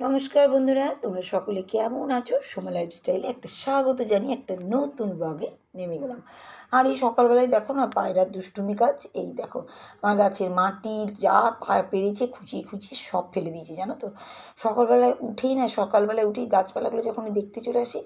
নমস্কার বন্ধুরা তোমরা সকলে কেমন আছো? সোমা লাইফস্টাইলে একটা স্বাগত জানি একটা নতুন ব্লগে নেমে গেলাম। আর এই সকালবেলায় দেখো না পায়রার দুষ্টুমি কাজ, এই দেখো আমার গাছের মাটি যা পেরেছে খুঁচিয়ে খুঁচিয়ে সব ফেলে দিয়েছে, জানো তো? সকালবেলায় উঠেই না, সকালবেলায় উঠেই গাছপালাগুলো যখন দেখতে চলে আসি,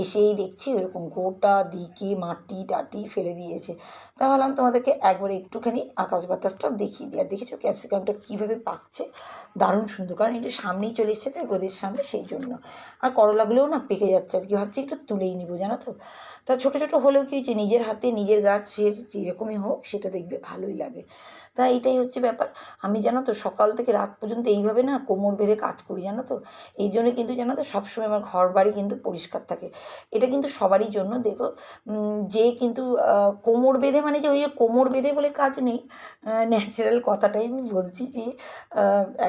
এসেই দেখছি ওরকম গোটা দিকে মাটি টাটি ফেলে দিয়েছে। তা ভাবলাম তোমাদেরকে একবার একটুখানি আকাশ বাতাসটা দেখিয়ে দিই। আর দেখেছ ক্যাপসিকামটা কীভাবে পাকছে? দারুণ সুন্দর, কারণ একটু সামনেই চলে এসছে তো রোদের সামনে সেই জন্য। আর করলাগুলোও না পেকে যাচ্ছে, আজকে ভাবছি একটু তুলেই নিবো, জানো তো? তা ছোটো ছোটো হলেও কী হচ্ছে নিজের হাতে নিজের গাছের যেরকমই হোক সেটা দেখবে ভালোই লাগে। তা এইটাই হচ্ছে ব্যাপার। আমি জানো তো সকাল থেকে রাত পর্যন্ত এইভাবে না কোমর বেঁধে কাজ করি জানো তো? এই জন্য কিন্তু জানো তো সবসময় আমার ঘর বাড়ি কিন্তু পরিষ্কার থাকে। এটা কিন্তু সবারই জন্য। দেখো যে কিন্তু কোমর বেঁধে মানে যে ওই কোমর বেঁধে বলে কাজ নেই। ন্যাচারাল কথাটাই আমি বলছি যে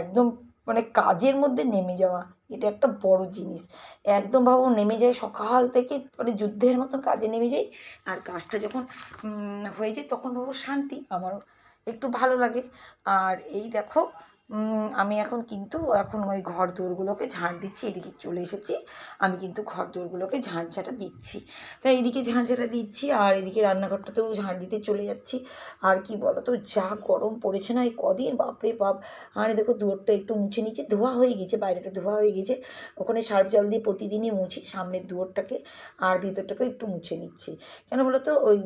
একদম মানে কাজের মধ্যে নেমে যাওয়া, এটা একটা বড় জিনিস। একদম ভাবো নেমে যায় সকাল থেকে মানে যুদ্ধের মতন কাজে নেমে যাই, আর কাজটা যখন হয়ে যায় তখন ভাবো শান্তি, আমারও একটু ভালো লাগে। আর এই দেখো আমি এখন কিন্তু এখন ওই ঘর দৌড়গুলোকে ঝাঁট দিচ্ছি, এদিকে চলে এসেছি। আমি কিন্তু ঘর দৌড়গুলোকে ঝাড় ঝাঁটা দিচ্ছি। তাই এদিকে ঝাড় ঝাঁটা দিচ্ছি আর এদিকে রান্নাঘরটাতেও ঝাঁট দিতে চলে যাচ্ছি। আর কি বলো তো যা গরম পড়েছে না এই কদিন, বাপরে বাপ। আর দেখো দুয়ারটা একটু মুছে নিচ্ছি ধোয়া হয়ে গেছে, বাইরেটা ধোয়া হয়ে গেছে। ওখানে সার্ফ জল দিয়ে প্রতিদিনই মুছি, সামনের দুয়ারটাকে আর ভিতরটাকে একটু মুছে নিচ্ছি। কেন বলো তো ওই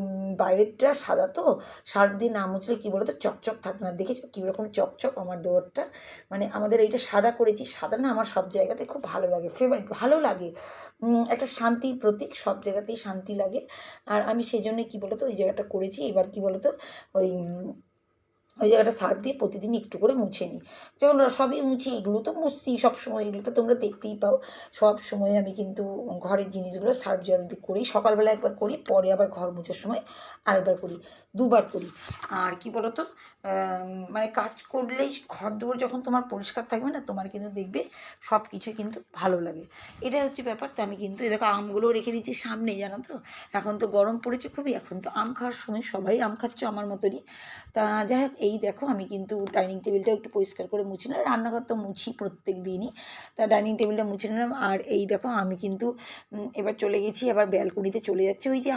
বাইরেরটা সাদা তো, সার্ফ দিয়ে না মুছলে কী বলো তো চকচক থাকে না। দেখেছ কীরকম চকচক আমার দুয়ারটা মানে আমাদের এইটা সাদা করেছি। সাদা না আমার সব জায়গাতে খুব ভালো লাগে ফেভারিট ভালো লাগে। একটা শান্তির প্রতীক, সব জায়গাতেই শান্তি লাগে। আর আমি সেই জন্য কী বলো তো ওই জায়গাটা করেছি। এবার কী বলো তো ওই ওই জায়গাটা সার্ফ দিয়ে প্রতিদিন একটু করে মুছে নিই। যখন সবই মুছি, এগুলো তো মুছছি সবসময়, এগুলো তো তোমরা দেখতেই পাও। সব সময় আমি কিন্তু ঘরের জিনিসগুলো সার্ফ জল দিয়ে করি। সকালবেলা একবার করি, পরে আবার ঘর মুছার সময় আরেকবার করি। দুবার করি। আর কি বলো তো মানে কাজ করলেই ঘর দুয়ার যখন তোমার পরিষ্কার থাকবে না, তোমার কিন্তু দেখবে সব কিছুই কিন্তু ভালো লাগে। এটাই হচ্ছে ব্যাপার। তো আমি কিন্তু দেখো আমগুলো রেখে দিচ্ছি সামনে জানো তো? এখন তো গরম পড়েছে খুবই, এখন তো আম খাওয়ার সময় সবাই আম খাচ্ছ আমার মতনই। তা যাই হোক, এই দেখো, আমি কিন্তু ডাইনিং টেবিলটা একটু পরিষ্কার করে মুছি না রান্নাঘর তো মুছি প্রত্যেক দিনই। তা ডাইনিং টেবিলটা মুছে নিলাম। আর এই দেখো, আমি কিন্তু এবার চলে গেছি, আবার ব্যালকনিতে চলে যাচ্ছে। ওই যে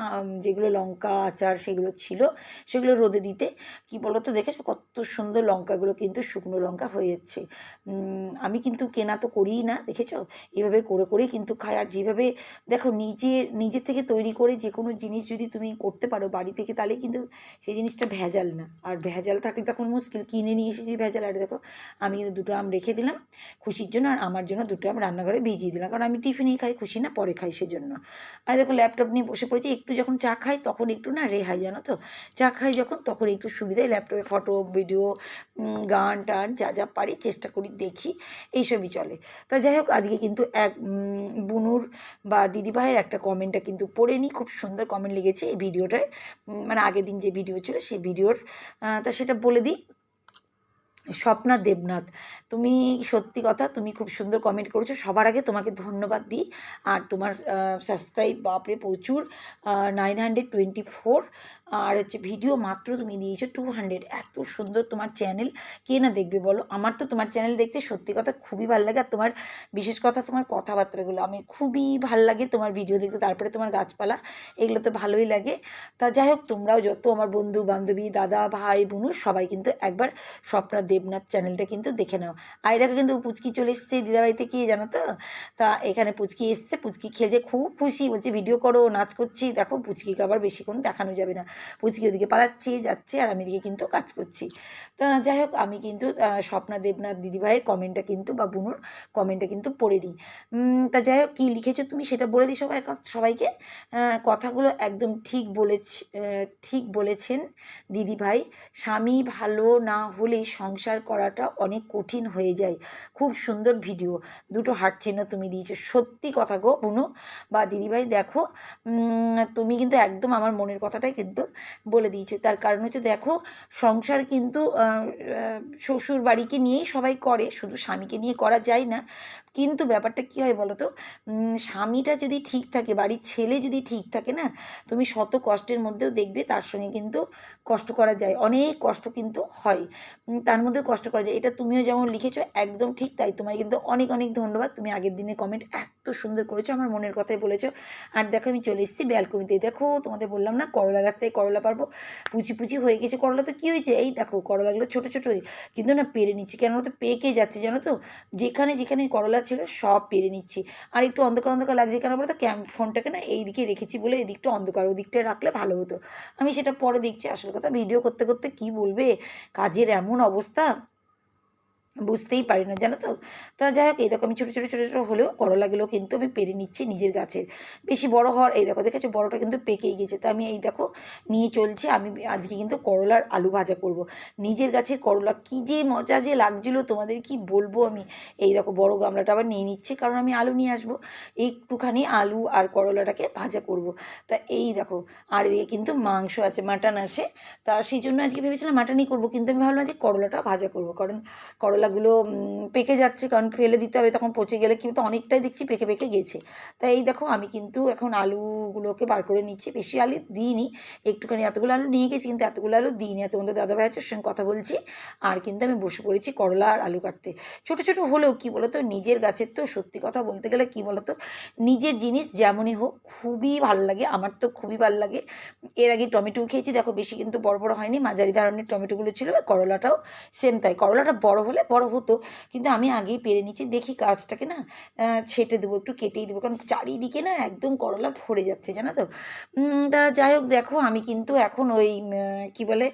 যেগুলো লঙ্কা, আচার, সেগুলো ছিল। সেগুলো রোদে দিতে। কি বলো তো দেখেছ? কত সুন্দর লঙ্কাগুলো কিন্তু শুকনো লঙ্কা হয়ে যাচ্ছে আমি কিন্তু কেনা তো করিই না, দেখেছ? এভাবে করে করে কিন্তু খাই। আর যেভাবে দেখো নিজের নিজের থেকে তৈরি করে যে কোনো জিনিস যদি তুমি করতে পারো বাড়ি থেকে, তাহলে কিন্তু সেই জিনিসটা ভেজাল না। আর ভেজাল থাকলে তখন মুশকিল। কিনে নিয়ে এসেছি ভেজাল। আর দেখো, আমি কিন্তু দুটো আম রেখে দিলাম খুশির জন্য, আর আমার জন্য দুটো আম রান্নাঘরে ভিজিয়ে দিলাম। কারণ আমি টিফিনেই খাই, খুশি না, পরে খাই সেজন্য। আর দেখো ল্যাপটপ নিয়ে বসে পড়েছি। একটু যখন চা খাই, তখন একটু না রেহাই, জানো তো? চা খাই যখন তখন একটু সুবিধায় ল্যাপটপে ফটো, ভিডিও গান টান যা যা পারি চেষ্টা করি দেখি, এইসবই চলে। তা যাই হোক, আজকে কিন্তু এক বুনুর বা দিদিভাইয়ের একটা কমেন্টটা কিন্তু পড়ে নিই খুব সুন্দর কমেন্ট লেগেছে এই ভিডিওটায়। মানে আগের দিন যে ভিডিও ছিল, সেই ভিডিওর তা সেটা বলে দিই। স্বপ্না দেবনাথ। তুমি সত্যি কথা, তুমি খুব সুন্দর কমেন্ট করেছ। সবার আগে তোমাকে ধন্যবাদ দিই। আর তোমার সাবস্ক্রাইব বাপরে প্রচুর। নাইন হান্ড্রেড টোয়েন্টি ফোর আর হচ্ছে ভিডিও মাত্র তুমি দিয়েছ টু হান্ড্রেড এত সুন্দর তোমার চ্যানেল কে না দেখবে বলো? আমার তো তোমার চ্যানেল দেখতে সত্যি কথা খুবই ভালো লাগে। আর তোমার, বিশেষ কথা তোমার কথাবার্তাগুলো। আমি খুবই ভালো লাগে তোমার ভিডিও দেখতে। তারপরে তোমার গাছপালা, এগুলো তো ভালোই লাগে। তা যাই হোক, তোমরাও যত আমার বন্ধু বান্ধবী দাদা, ভাই, বোনু, সবাই কিন্তু একবার স্বপ্না দেবনাথ চ্যানেলটা কিন্তু দেখে নাও। আর দেখো কিন্তু পুচকি চলে এসছে দিদাবাড়ি কি জানো তো? তা এখানে পুচকি এসছে, পুচকি খেলছে খুব খুশি, বলছে ভিডিও করো, নাচ করছি। দেখো পুচকিকে আবার বেশিক্ষণ দেখানো যাবে না। পুচকি ওদিকে পালাচ্ছি, যাচ্ছে, আর আমি এদিকে কিন্তু কাজ করছি। তা যাই হোক, আমি কিন্তু স্বপ্না দেবনাথ দিদিভাইয়ের কমেন্টটা কিন্তু বা বুনুর কমেন্টটা কিন্তু পড়ে নিই তা যাই হোক, কী লিখেছো তুমি সেটা বলে দিই সবাই সবাইকে। কথাগুলো একদম ঠিক বলেছ ঠিক বলেছেন দিদিভাই। স্বামী ভালো না হলে সংসার করাটা অনেক কঠিন হয়ে যায়। খুব সুন্দর ভিডিও। দুটো হার্ট চিহ্ন তুমি দিয়েছ। সত্যি কথা গো বুনু। বা দিদিভাই দেখো তুমি কিন্তু একদম আমার মনের কথাটাই কিন্তু বলে দিয়েছ। তার কারণ হচ্ছে দেখো, সংসার কিন্তু শ্বশুর বাড়িকে নিয়েই সবাই করে। শুধু স্বামীকে নিয়ে করা যায় না। কিন্তু ব্যাপারটা কী হয় বলো তো? স্বামীটা যদি ঠিক থাকে, বাড়ির ছেলে যদি ঠিক থাকে না, তুমি শত কষ্টের মধ্যেও দেখবে তার সঙ্গে কিন্তু কষ্ট করা যায়। অনেক কষ্ট কিন্তু হয়। তার মধ্যে মধ্যেও কষ্ট করা যায় এটা তুমিও যেমন লিখেছো একদম ঠিক তাই। তোমায় কিন্তু অনেক অনেক ধন্যবাদ। তুমি আগের দিনে কমেন্ট এত সুন্দর করেছ, আমার মনের কথাই বলেছ। আর দেখো আমি চলে এসেছি ব্যালকনিতে। দেখো তোমাদের বললাম না করলা গাছ থেকে করলা পারব? পুচি পুচি হয়ে গেছে করলা। তো কী হয়েছে? এই দেখো করলাগুলো ছোটো ছোটোই কিন্তু না পেরে নিচ্ছি। কেন তো পেকে যাচ্ছে, জানো তো? যেখানে যেখানে করলা ছিল সব পেরে নিচ্ছি। আর একটু অন্ধকার অন্ধকার লাগছে কেন বলো তো ক্যাম্প ফোনটাকে না এই দিকে রেখেছি বলে এদিকটা অন্ধকার, ওদিকটা রাখলে ভালো হতো। আমি সেটা পরে দেখছি। আসল কথা ভিডিও করতে করতে কি বলবে? কাজের এমন অবস্থা So. বুঝতেই পারি না, জানো তো? তা যাই হোক, এই দেখো আমি ছোটো ছোটো ছোটো ছোটো হলেও করলাগুলো কিন্তু আমি পেরে নিচ্ছি নিজের গাছের। বেশি বড় হওয়ার, এই দেখো, দেখেছ? বড়টা কিন্তু পেকেই গেছে তা আমি এই দেখো, নিয়ে চলছি। আমি আজকে কিন্তু করলার আলু ভাজা করব। নিজের গাছের করলা কী যে মজা যে লাগছিল, তোমাদের কি বলব আমি? এই দেখো, বড় গামলাটা আবার নিয়ে নিচ্ছি, কারণ আমি আলু নিয়ে আসব। একটুখানি আলু আর করলাটাকে ভাজা করব। তা এই দেখো, আর এদিকে কিন্তু মাংস আছে, মাটন আছে। তা সেই জন্য আজকে ভেবেছিলাম মাটনই করব, কিন্তু আমি ভাবলাম যে করলাটা ভাজা করব, কারণ করলাগুলো উম, পেকে যাচ্ছে কারণ ফেলে দিতে হবে তখন পচে গেলে কিন্তু অনেকটাই দেখছি পেকে পেকে গেছে। তাই এই দেখো আমি কিন্তু এখন আলুগুলোকে বার করে নিচ্ছি বেশি আলু দিইনি একটুখানি এতগুলো আলু নিয়ে গেছি কিন্তু এতগুলো আলু দিইনি। আর তোমাদের দাদাভাই আছে সঙ্গে কথা বলছি আর কিন্তু আমি বসে পড়েছি করলা আর আলু কাটতে। ছোটো ছোটো হলেও কী বলো তো নিজের গাছের তো সত্যি কথা বলতে গেলে কী বলো তো নিজের জিনিস যেমনই হোক খুবই ভালো লাগে আমার তো খুবই ভালো লাগে। এর আগে টমেটো খেয়েছি দেখো বেশি কিন্তু বড় বড় হয়নি মাঝারি ধরনের টমেটোগুলো ছিল করলাটাও সেম তাই। করলাটা বড় হলে বড় হতো। কিন্তু আমি আগেই পেরে নিচ্ছি দেখি গাছটাকে না ছেটে দেবো, একটু কেটেই দেবো। কারণ চারিদিকে না একদম করলা ভরে যাচ্ছে, জানো তো? তা যাই হোক, দেখো আমি কিন্তু এখন ওই কী বলে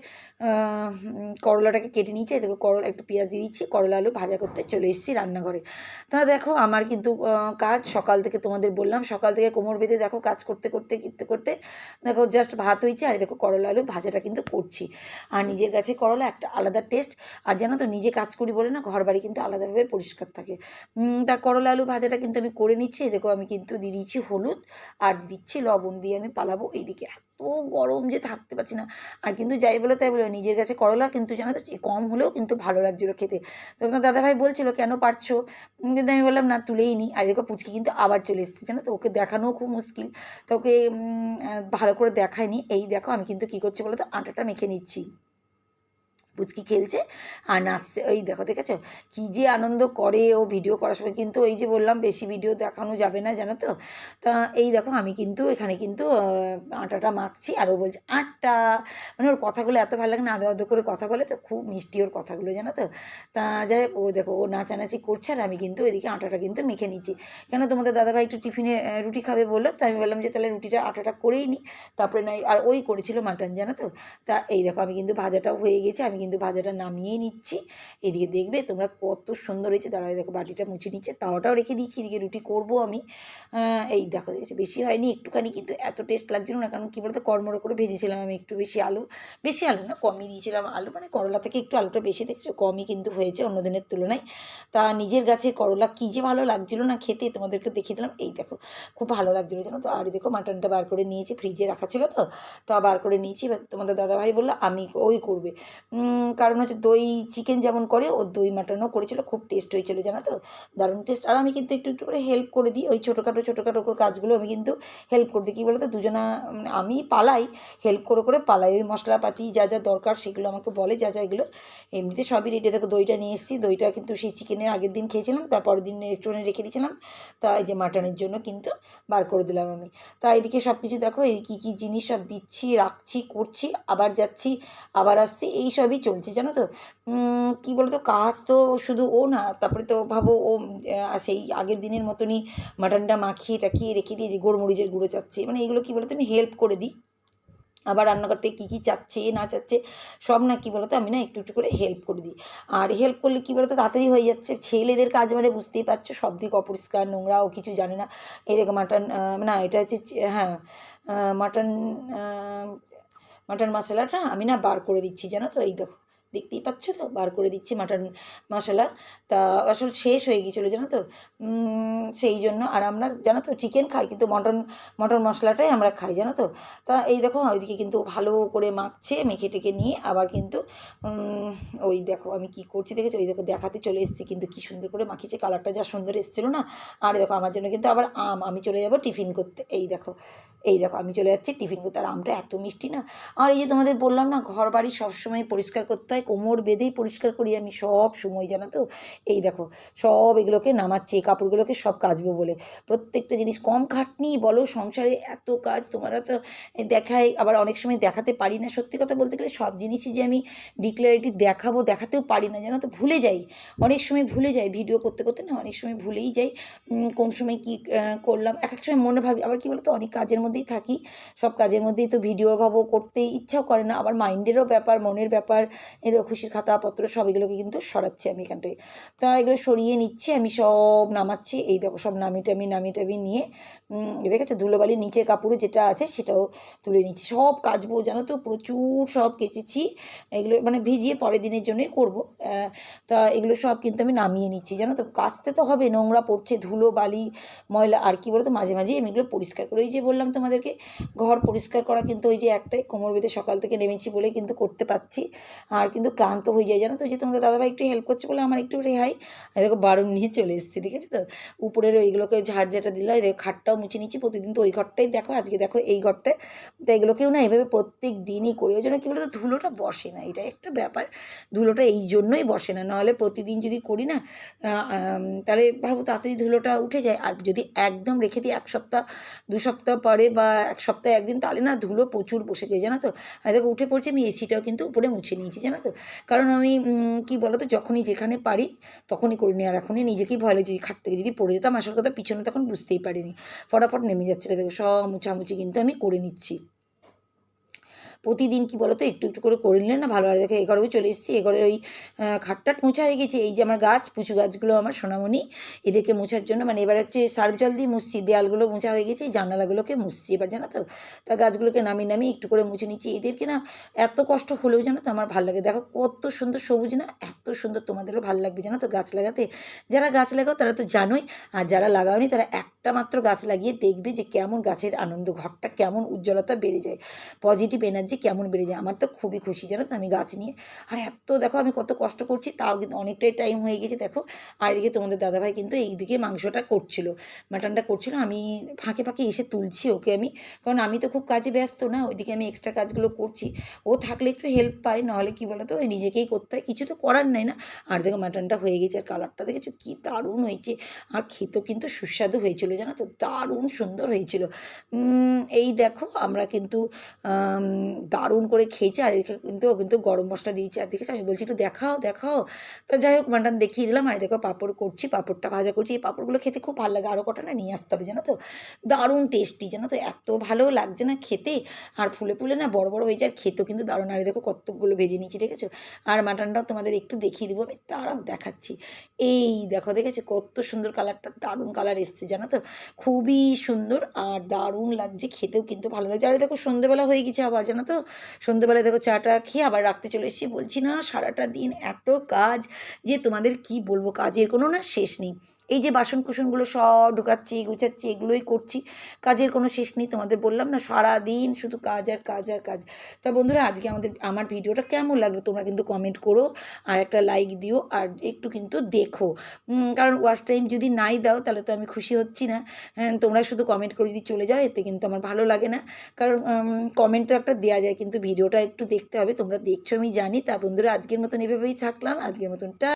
করলাটাকে কেটে নিচ্ছি দেখো, করলা, একটু পেঁয়াজ দিয়ে দিচ্ছি, করলা, আলু ভাজা করতে চলে এসেছি রান্নাঘরে। তা দেখো, আমার কিন্তু কাজ সকাল থেকে তোমাদের বললাম, সকাল থেকে কোমর বেঁধে দেখো কাজ করতে করতে করতে করতে, দেখো জাস্ট ভাত হয়েছে। আর দেখো করলা, আলু ভাজাটা কিন্তু করছি। আর নিজের কাছে করলা একটা আলাদা টেস্ট আর জানো তো, নিজে কাজ করি বলে না ঘর বাড়ি কিন্তু আলাদাভাবে পরিষ্কার থাকে। তা করলা আলু ভাজাটা কিন্তু আমি করে নিচ্ছি দেখো আমি কিন্তু দিয়ে দিচ্ছি হলুদ, আর দিয়ে দিচ্ছি লবণ দিয়ে আমি পালাবো এইদিকে। এত গরম যে থাকতে পারছি না। আর কিন্তু যাই বলে তাই বলে, নিজের কাছে করলা কিন্তু জানো তো কম হলেও কিন্তু ভালো লাগছিল খেতে। তখন দাদাভাই বলছিল, কেন পারছ? কিন্তু আমি বললাম, না, তুলেই নিই আর দেখো পুচকি কিন্তু আবার চলে এসেছে, জানো তো? ওকে দেখানোও খুব মুশকিল। তো ওকে ভালো করে দেখায়নি। এই দেখো আমি কিন্তু কী করছি বলো তো, আটাটা মেখে নিচ্ছি। পুচকি খেলছে আর নাচছে। ওই দেখো, দেখেছ? কী যে আনন্দ করে ও ভিডিও করার সময়। কিন্তু ওই যে বললাম, বেশি ভিডিও দেখানো যাবে না, জানো তো? তা এই দেখো, আমি কিন্তু এখানে কিন্তু আটাটা মাখছি আর ও বলছে, আটটা। মানে ওর কথাগুলো এত ভালো লাগে না, আদো আদো করে কথা বলে তো খুব মিষ্টি ওর কথাগুলো, জানো তো? তা যাই ও দেখো, ও নাচানাচি করছে আর আমি কিন্তু এদিকে আটাটা কিন্তু মেখে নিচ্ছি। কেন তোমাদের দাদাভাই একটু টিফিনে রুটি খাবে বলল? তো আমি বললাম যে, তাহলে রুটিটা আটাটা করেই নিই তারপরে নাই, আর ওই করেছিল মাটন, জানো তো? তা এই দেখো, আমি কিন্তু ভাজাটাও হয়ে গেছে, আমি কিন্তু ভাজাটা নামিয়েই নিচ্ছি। এদিকে দেখবে তোমরা কত সুন্দর হয়েছে। দাঁড়ায় দেখো বাটিটা মুছে নিচ্ছে। তাওয়াটাও রেখে দিচ্ছি এদিকে রুটি করব আমি। এই দেখো দেখেছ বেশি হয়নি, একটুখানি কিন্তু এত টেস্ট লাগছিল না। কারণ কী বলতো কর্মর করে ভেজেছিলাম আমি একটু বেশি আলু। বেশি আলু না, কমই দিয়েছিলাম আলু। মানে করলা থেকে একটু আলুটা বেশি দেখছ, কমই কিন্তু হয়েছে অন্য দিনের তুলনায়। তা নিজের গাছের করলা কী যে ভালো লাগছিল না খেতে তোমাদেরকে দেখিয়ে দিলাম। এই দেখো, খুব ভালো লাগছিল জানো তো। আর দেখো মাটনটা বার করে নিয়েছি ফ্রিজে রাখা ছিল তো। তা বার করে নিয়েছি। এবার তোমাদের দাদাভাই বলল, আমি ওই করবে। কারণ হচ্ছে দই চিকেন যেমন করে, ও দই মাটনও করেছিল, খুব টেস্ট হয়েছিল, জানো তো? দারুণ টেস্ট আর আমি কিন্তু একটু একটু করে হেল্প করে দিই, ওই ছোটোখাটো ছোটোখাটো কাজগুলো আমি কিন্তু হেল্প করে দিই। কী বলতো? দুজনা মানে আমি পালাই হেল্প করে করে পালাই। ওই মশলাপাতি যা যা দরকার সেগুলো আমাকে বলে, যা যা এগুলো। এমনিতে সবই রেডি দেখো, দইটা নিয়ে এসেছি। দইটা কিন্তু সেই চিকেনের আগের দিন খেয়েছিলাম, তারপরের দিন একটুখানি রেখে দিয়েছিলাম। তা এই যে মাটনের জন্য কিন্তু বার করে দিলাম আমি। তা এদিকে সব কিছু দেখো, এই কী কী জিনিস সব দিচ্ছি, রাখছি, করছি, আবার যাচ্ছি, আবার আসছি, এই সবই চলছে জানো তো? কী বলতো, কাজ তো শুধু ও না, তারপরে তো ভাবো ও সেই আগের দিনের মতনই মাটনটা মাখিয়ে টাখিয়ে রেখে দিয়ে যে গোলমরিচের গুঁড়ো চাচ্ছে। মানে এগুলো কী বলতো, আমি হেল্প করে দিই। আবার রান্নাঘর থেকে কী কী চাচ্ছে, না চাচ্ছে, সব না কী বলতো, আমি না একটু একটু করে হেল্প করে দিই। আর হেল্প করলে কী বলতো, তাড়াতাড়ি হয়ে যাচ্ছে। ছেলেদের কাজ মানে বুঝতেই পারছ, সব দিক অপরিষ্কার, নোংরা, ও কিছু জানে না। এই দেখো মাটন না, এটা হচ্ছে হ্যাঁ মাটন মাটন মশলাটা আমি না বার করে দিচ্ছি জানো তো? এই দেখো। দেখতেই পাচ্ছ তো? বার করে দিচ্ছি মাটন মশলা। তা আসলে শেষ হয়ে গিয়েছিল, জানো তো? সেই জন্য। আর আমরা, জানো তো চিকেন খাই, কিন্তু মটন মটন মশলাটাই আমরা খাই, জানো তো? তা এই দেখো, ওইদিকে কিন্তু ভালো করে মাখছে, মেখে টেকে নিয়ে আবার কিন্তু ওই দেখো, আমি কি করছি দেখেছ? ওই দেখো, দেখাতে চলে এসেছি, কিন্তু কি সুন্দর করে মাখিয়েছে। কালারটা যা সুন্দর এসেছিল না? আর দেখো, আমার জন্য কিন্তু আবার আম। আমি চলে যাব টিফিন করতে। এই দেখো এই দেখো, আমি চলে যাচ্ছি টিফিন করতে। আর আমটা এত মিষ্টি না? আর এই যে তোমাদের বললাম না ঘর বাড়ি সবসময় পরিষ্কার করতে হয়। কোমর বেঁধেই পরিষ্কার করি আমি সব সময়, জানো তো? এই দেখো, সব এগুলোকে নামাচ্ছি, এই কাপড়গুলোকে সব কাচবো বলে। প্রত্যেকটা জিনিস কম খাটনি বলো, সংসারে এত কাজ তোমরা তো দেখাই আবার অনেক সময় দেখাতে পারি না। সত্যি কথা বলতে গেলে সব জিনিসই যে আমি ডিক্লারিটি দেখাবো, দেখাতেও পারি না, জানো তো? ভুলে যাই। অনেক সময় ভুলে যাই ভিডিও করতে করতে না, অনেক সময় ভুলেই যাই কোন সময় কী করলাম, এক এক সময় মনে ভাবি, আবার কী বলতো? অনেক কাজের মধ্যেই থাকি, সব কাজের মধ্যেই তো ভিডিও ভাবো করতে ইচ্ছাও করে না, আবার মাইন্ডেরও ব্যাপার, মনের ব্যাপার খুশির খাতাপত্র সব এগুলোকে কিন্তু সরাচ্ছি আমি এখানটায়। তা এগুলো সরিয়ে নিচ্ছি, আমি সব নামাচ্ছি। এই দেখো, সব নামি টামি নামি টামি নিয়ে দেখেছ? ধুলোবালির নিচের কাপড়ও যেটা আছে সেটাও তুলে নিচ্ছি। সব কাচবো জানো তো? প্রচুর সব কেচেছি। এগুলো মানে ভিজিয়ে পরের দিনের জন্যই করব। তা এগুলো সব কিন্তু আমি নামিয়ে নিচ্ছি, জানো তো? কাচতে তো হবে, নোংরা পড়ছে, ধুলো, বালি, ময়লা, আর কি বলতো? মাঝে মাঝে আমি এগুলো পরিষ্কার করে, ওই যে বললাম তোমাদেরকে, ঘর পরিষ্কার করা কিন্তু ওই যে একটাই, কোমর বেঁধে সকাল থেকে নেমেছি বলে কিন্তু করতে পারছি। আর কিন্তু ক্লান্ত হয়ে যায়। জানো তো যে তোমাদের দাদাভাই একটু হেল্প করছে বলে আমার একটু রেহাই। দেখো বারণ নিয়ে চলে এসেছি, ঠিক আছে তো? উপরের ওইগুলোকে ঝাড় যেটা দিলাম দেখো খাটটাও মুছে নিচ্ছি প্রতিদিন তো ওই ঘরটাই দেখো, আজকে দেখো এই ঘরটায় তো এগুলোকেও না এভাবে প্রত্যেক দিনই করি। ওই জন্য কী বলতো, ধুলোটা বসে না, এটা একটা ব্যাপার। ধুলোটা এই জন্যই বসে না, নাহলে প্রতিদিন যদি করি না তাহলে ভাবো তাড়াতাড়ি ধুলোটা উঠে যায়। আর যদি একদম রেখে দিই এক সপ্তাহ, দু সপ্তাহ পরে বা এক সপ্তাহে একদিন, তাহলে না ধুলো প্রচুর বসে যায়, জানো তো? আর দেখো উঠে পড়ছে, আমি এসিটাও কিন্তু উপরে মুছে নিয়েছি, জানো তো? কারণ আমি কি বলো তো যখনই যেখানে পারি তখনই করে নিই আর এখনই নিজেকেই ভয় লাগছে খাট থেকে যদি পড়ে যেতাম, আসল কথা পিছনে তখন বুঝতেই পারিনি। ফটাফট নেমে যাচ্ছিল। দেখো, সব মুছামুছি কিন্তু আমি করে নিচ্ছি। প্রতিদিন কি বলো তো একটু একটু করে করে নিলে না ভালো। আর দেখো এ ঘরেও চলে এসেছি এ ঘরে ওই খাটটাট মোছা হয়ে গেছে। এই যে আমার গাছ, পুচু গাছগুলো আমার সোনামণি, এদেরকে মোছার জন্য। মানে এবার হচ্ছে সার্ফ জল দিয়ে মুছছি, দেয়ালগুলো মোছা হয়ে গেছে জানালাগুলোকে মুছছি। এবার জানো তো, তা গাছগুলোকে নামিয়ে নামিয়ে একটু করে মুছে নিচ্ছি। এদেরকে না এত কষ্ট হলেও জানো তো আমার ভালো লাগে। দেখো কত সুন্দর সবুজ না, এত সুন্দর। তোমাদেরও ভালো লাগবে জানো তো গাছ লাগাতে। যারা গাছ লাগাও তারা তো জানোই, আর যারা লাগাওনি তারা একটা মাত্র গাছ লাগিয়ে দেখবে যে কেমন গাছের আনন্দ, ঘরটা কেমন উজ্জ্বলতা বেড়ে যায়। পজিটিভ এনার্জি কেমন বেড়ে যায়? আমার তো খুবই খুশি, জানো তো আমি গাছ নিয়ে। আর এত দেখো আমি কত কষ্ট করছি, তাও কিন্তু অনেকটাই টাইম হয়ে গেছে, দেখো। আর এদিকে তোমাদের দাদাভাই কিন্তু এইদিকে মাংসটা করছিল মাটনটা করছিল, আমি ফাঁকে ফাঁকে এসে তুলছি ওকে আমি। কারণ আমি তো খুব কাজে ব্যস্ত না, ওইদিকে আমি এক্সট্রা কাজগুলো করছি। ও থাকলে একটু হেল্প পাই নাহলে কী বলো তো নিজেকেই করতে হয়, কিছু তো করার নাই না। আর দেখো মাটনটা হয়ে গেছে, আর কালারটা দেখেছ, কী দারুণ হয়েছে। আর খেতেও কিন্তু সুস্বাদু হয়েছিল, জানো তো, দারুণ সুন্দর হয়েছিল। এই দেখো, আমরা কিন্তু দারুণ করে খেয়েছে আর এদিকে কিন্তু কিন্তু গরম মশলা দিয়েছে। আর দেখেছি, আমি বলছি একটু দেখাও দেখাও। তো যাই হোক, মাটন দেখিয়ে দিলাম। আর দেখো, পাঁপড় করছি, পাঁপড়টা ভাজা করছি। এই পাঁপড়গুলো খেতে খুব ভালো লাগে। আরও কটা না নিয়ে আসতে হবে, জানো তো? দারুণ টেস্টি জানো তো? এত ভালো লাগছে না খেতে। আর ফুলে ফুলে না বড় বড় হয়ে যায় খেতেও কিন্তু দারুণ। আর দেখো, কতগুলো ভেজে নিয়েছি, দেখেছ? আর মাটনটাও তোমাদের একটু দেখিয়ে দিব, আমি তারাও দেখাচ্ছি। এই দেখো, দেখেছ? কত সুন্দর কালারটা, দারুণ কালার এসছে, জানো তো? খুবই সুন্দর আর দারুণ লাগছে, খেতেও কিন্তু ভালো লাগছে। আর দেখো সন্ধ্যেবেলা হয়ে গেছে আবার। জানো তো, সন্ধ্যেবেলায় দেখো চাটা খেয়ে আবার রাখতে চলে এসেছি। বলছি না, সারাটা দিন এত কাজ যে তোমাদের কি বলব, কাজের কোনো না শেষ নেই। এই যে বাসন কুসনগুলো সব ঢুকাচ্ছি গুছাচ্ছি এগুলোই করছি। কাজের কোনো শেষ নেই তোমাদের বললাম না সারা দিন শুধু কাজ আর কাজ আর কাজ। তা বন্ধুরা আজকে আমাদের আমার ভিডিওটা কেমন লাগল তোমরা কিন্তু কমেন্ট করো আর একটা লাইক দিও আর একটু কিন্তু দেখো। কারণ ওয়াচ টাইম যদি নাই দাও তাহলে তো আমি খুশি হচ্ছি না। হ্যাঁ, তোমরা শুধু কমেন্ট করে যদি চলে যাও এতে কিন্তু আমার ভালো লাগে না। কারণ কমেন্ট তো একটা দেওয়া যায় কিন্তু ভিডিওটা একটু দেখতে হবে তোমরা দেখছ আমি জানি। তা বন্ধুরা আজকের মতন এভাবেই থাকলাম। আজকের মতন টা